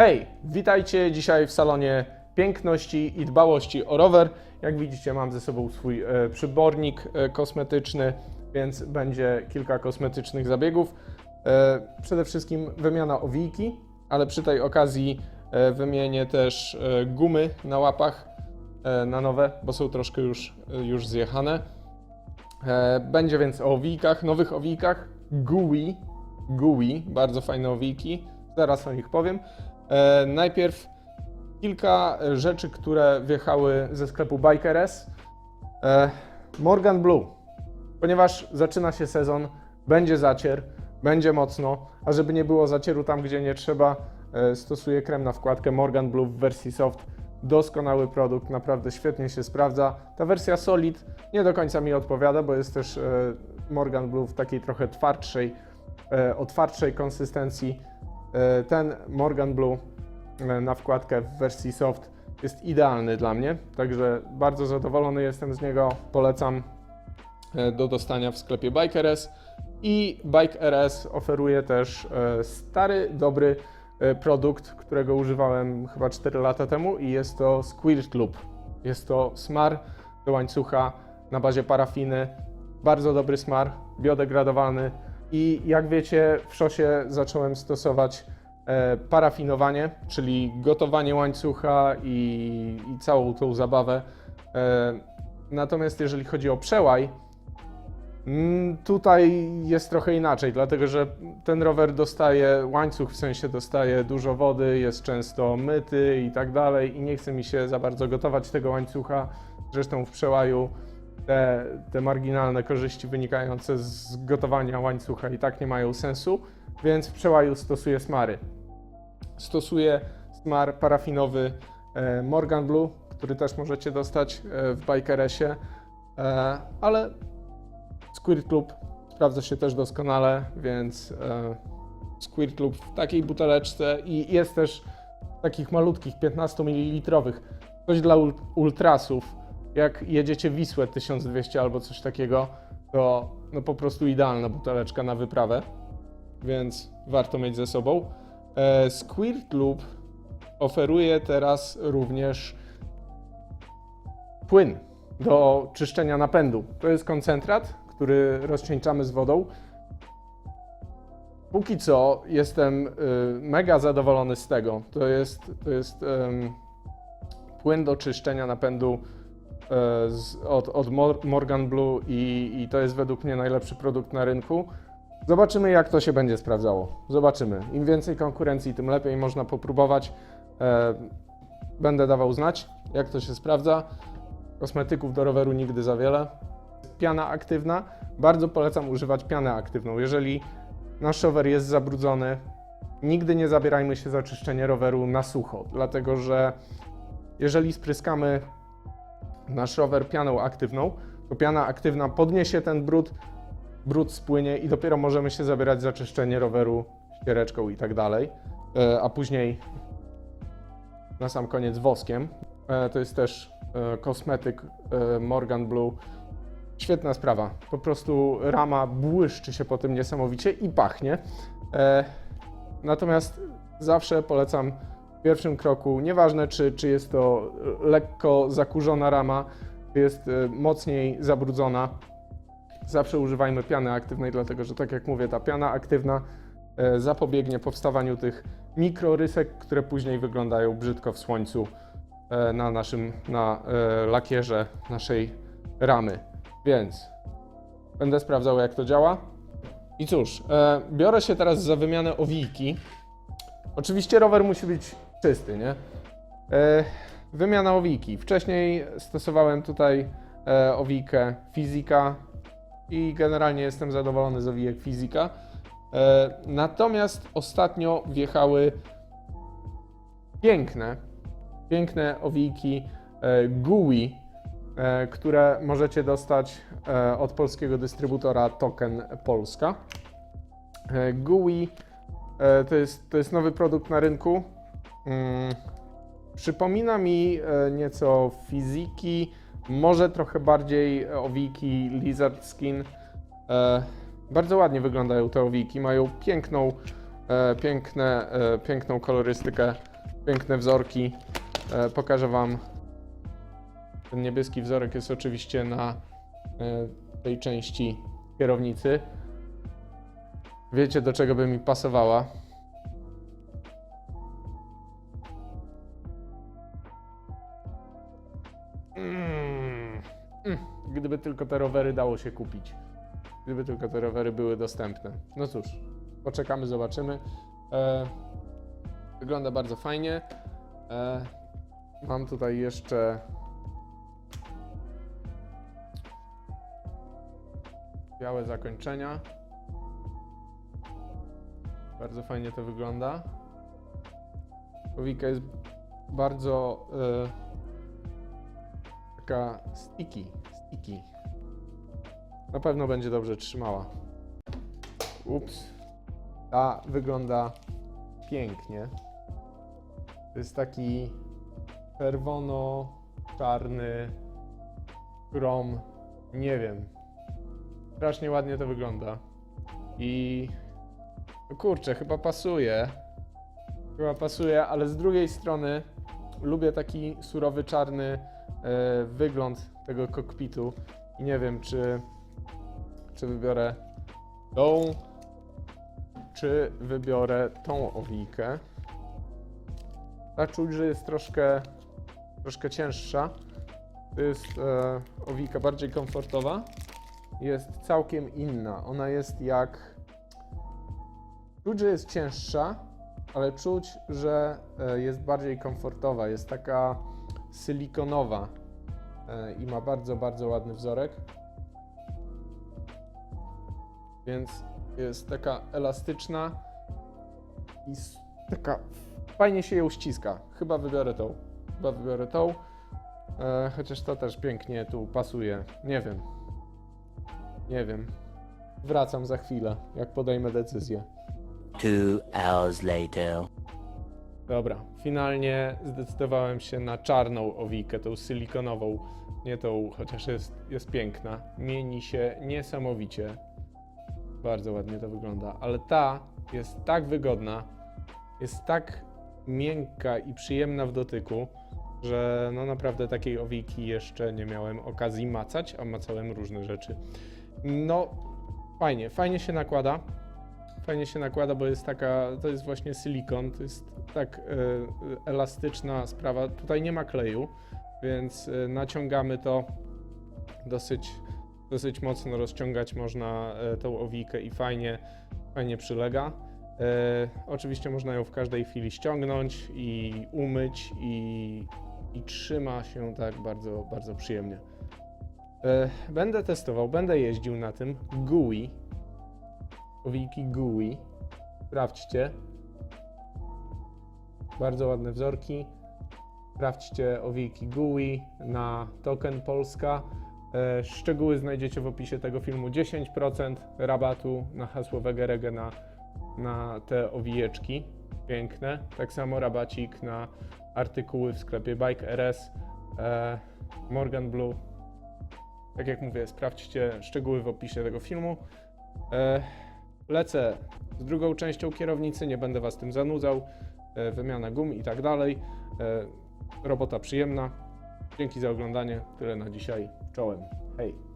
Hej, witajcie dzisiaj w salonie piękności i dbałości o rower. Jak widzicie, mam ze sobą swój e, przybornik e, kosmetyczny, więc będzie kilka kosmetycznych zabiegów. E, przede wszystkim wymiana owijki, ale przy tej okazji e, wymienię też e, gumy na łapach e, na nowe, bo są troszkę już, e, już zjechane. E, Będzie więc o owijkach, nowych owijkach. GUI, GUI, bardzo fajne owijki. Zaraz o nich powiem. E, najpierw kilka e, rzeczy, które wjechały ze sklepu Bikeres. E, Morgan Blue, ponieważ zaczyna się sezon, będzie zacier, będzie mocno, a żeby nie było zacieru tam, gdzie nie trzeba, e, stosuję krem na wkładkę Morgan Blue w wersji soft. Doskonały produkt, naprawdę świetnie się sprawdza. Ta wersja Solid nie do końca mi odpowiada, bo jest też e, Morgan Blue w takiej trochę twardszej, e, konsystencji. E, Ten Morgan Blue e, na wkładkę w wersji soft jest idealny dla mnie, także bardzo zadowolony jestem z niego. Polecam e, do dostania w sklepie Bike RS. I Bike RS oferuje też stary, dobry produkt, którego używałem chyba 4 lata temu i jest to Squirt Loop. Jest to smar do łańcucha na bazie parafiny. Bardzo dobry smar, biodegradowalny. I jak wiecie, w szosie zacząłem stosować e, parafinowanie, czyli gotowanie łańcucha i, i całą tą zabawę. E, natomiast jeżeli chodzi o przełaj, Mm, Tutaj jest trochę inaczej, dlatego że ten rower dostaje łańcuch, w sensie dostaje dużo wody, jest często myty i tak dalej i nie chce mi się za bardzo gotować tego łańcucha. Zresztą w przełaju te, te marginalne korzyści wynikające z gotowania łańcucha i tak nie mają sensu, więc w przełaju stosuję smary. Stosuję smar parafinowy e, Morgan Blue, który też możecie dostać e, w Bikeresie, e, ale Squirt Club sprawdza się też doskonale, więc Squirt Club w takiej buteleczce i jest też takich malutkich 15 ml. Coś dla ul- ultrasów. Jak jedziecie Wisłę 1200 albo coś takiego, to no po prostu idealna buteleczka na wyprawę, więc warto mieć ze sobą. E, Squirt Club oferuje teraz również płyn do czyszczenia napędu. To jest koncentrat, który rozcieńczamy z wodą. Póki co jestem y, mega zadowolony z tego. To jest, to jest em, płyn do czyszczenia napędu z, od, od Mor- Morgan Blue i, i to jest według mnie najlepszy produkt na rynku. Zobaczymy, jak to się będzie sprawdzało. Zobaczymy. Im więcej konkurencji, tym lepiej można popróbować. E, będę dawał znać, jak to się sprawdza. Kosmetyków do roweru nigdy za wiele. Piana aktywna. Bardzo polecam używać pianę aktywną. Jeżeli nasz rower jest zabrudzony, nigdy nie zabierajmy się za czyszczenie roweru na sucho, dlatego że jeżeli spryskamy nasz rower pianą aktywną, to piana aktywna podniesie ten brud, brud spłynie i dopiero możemy się zabierać za czyszczenie roweru ściereczką i tak dalej, E, a później na sam koniec woskiem. E, To jest też e, kosmetyk Morgan Blue. Świetna sprawa. Po prostu rama błyszczy się po tym niesamowicie i pachnie. Natomiast zawsze polecam w pierwszym kroku, nieważne czy, czy jest to lekko zakurzona rama, czy jest e, mocniej zabrudzona, zawsze używajmy piany aktywnej, dlatego że tak jak mówię, ta piana aktywna e, zapobiegnie powstawaniu tych mikrorysek, które później wyglądają brzydko w słońcu e, na naszym, na e, lakierze naszej ramy. Więc będę sprawdzał jak to działa. I cóż, e, biorę się teraz za wymianę owijki. Oczywiście rower musi być czysty, nie? E, wymiana owijki. Wcześniej stosowałem tutaj e, owijkę Fizika i generalnie jestem zadowolony z owijek Fizika. E, natomiast ostatnio wjechały piękne, piękne owijki e, GUI, które możecie dostać od polskiego dystrybutora Token Polska. GUI to jest, to jest nowy produkt na rynku. Mm, Przypomina mi e, nieco fiziki, może trochę bardziej owijki Lizard Skin. E, Bardzo ładnie wyglądają te owijki, mają piękną, e, piękne, e, piękną kolorystykę, piękne wzorki. E, pokażę Wam. Ten niebieski wzorek jest oczywiście na e, tej części kierownicy. Wiecie, do czego by mi pasowała. Mm. Mm. Gdyby tylko te rowery dało się kupić. Gdyby tylko te rowery były dostępne. No cóż, poczekamy, zobaczymy. E, wygląda bardzo fajnie. E, mam tutaj jeszcze. Białe zakończenia. Bardzo fajnie to wygląda. Powika jest bardzo e, taka sticky, sticky. Na pewno będzie dobrze trzymała. Ups. Ta wygląda pięknie. To jest taki czerwono-czarny chrom. Nie wiem. Strasznie ładnie to wygląda. I no kurczę, chyba pasuje. Chyba pasuje, ale z drugiej strony lubię taki surowy czarny wygląd tego kokpitu i nie wiem, czy, czy wybiorę tą, czy wybiorę tą owijkę. Ta czuć, że jest troszkę, troszkę cięższa. To jest e, owijka bardziej komfortowa. Jest całkiem inna. Ona jest jak. Czuć, że jest cięższa, ale czuć, że e, jest bardziej komfortowa. Jest taka silikonowa e, i ma bardzo, bardzo ładny wzorek. Więc jest taka elastyczna i taka fajnie się ją ściska. Chyba wybiorę tą. Chyba wybiorę tą. E, chociaż to też pięknie tu pasuje. Nie wiem. Nie wiem. Wracam za chwilę, jak podejmę decyzję. Two hours later. Dobra, finalnie zdecydowałem się na czarną owijkę, tą silikonową, nie tą, chociaż jest, jest piękna. Mieni się niesamowicie. Bardzo ładnie to wygląda, ale ta jest tak wygodna, jest tak miękka i przyjemna w dotyku, że no naprawdę takiej owijki jeszcze nie miałem okazji macać, a macałem różne rzeczy. No, fajnie, fajnie się nakłada. Fajnie się nakłada, bo jest taka, to jest właśnie silikon, to jest tak e, elastyczna sprawa. Tutaj nie ma kleju, więc e, naciągamy to dosyć, dosyć mocno rozciągać można e, tą owijkę i fajnie, fajnie przylega. Oczywiście można ją w każdej chwili ściągnąć i umyć i, i trzyma się tak bardzo, bardzo przyjemnie. Będę testował, będę jeździł na tym GUI, owijki GUI. Sprawdźcie. Bardzo ładne wzorki. Sprawdźcie owijki GUI na Token Polska. E, Szczegóły znajdziecie w opisie tego filmu. 10% rabatu na hasło Wegerege na, na te owijeczki. Piękne. Tak samo rabacik na artykuły w sklepie Bike RS, e, Morgan Blue. Tak jak mówię, sprawdźcie szczegóły w opisie tego filmu. Lecę z drugą częścią kierownicy, nie będę Was tym zanudzał. E, wymiana gum i tak dalej. E, robota przyjemna. Dzięki za oglądanie. Tyle na dzisiaj. Czołem. Hej.